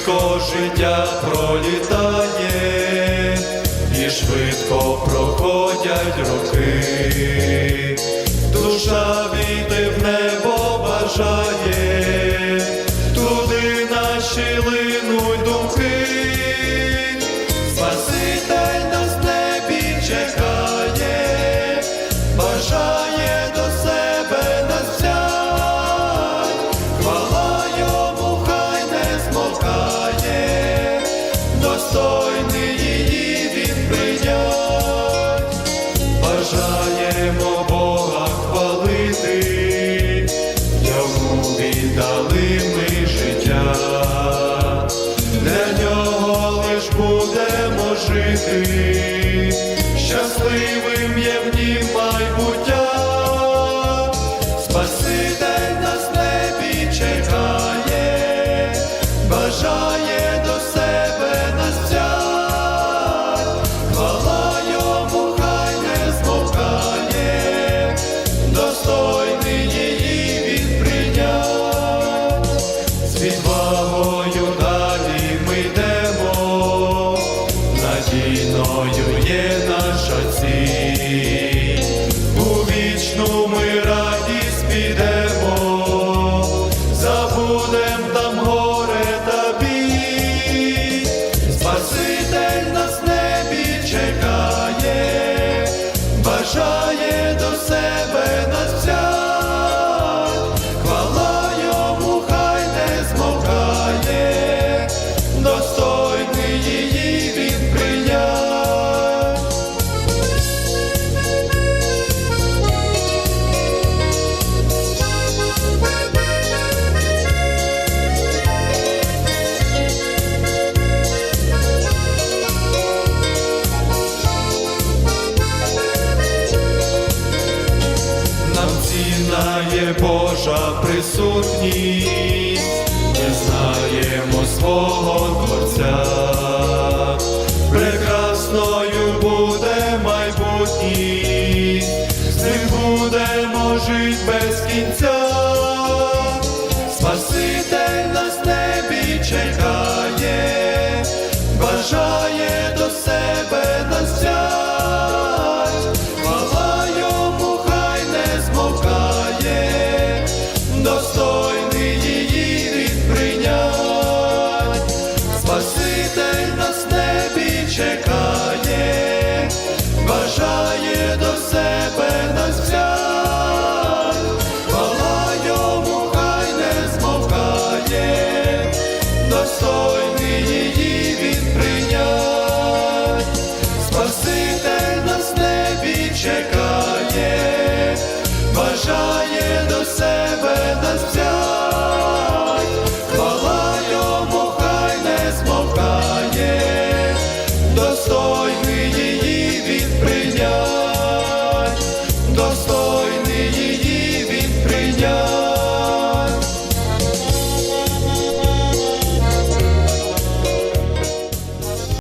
швидко життя пролітає, і швидко проходять роки, душа війде в небо. щасливим є в майбуття, Спаситель нас небі чекає, бажає до себе нас хвала йому хай не змовкає, достойний її він прийняв. відвагою. знає Божа присутність, ми знаємо свого Творця, прекрасною буде майбутність, з ним будемо жити без кінця, Спаситель нас небі чекає. достойний.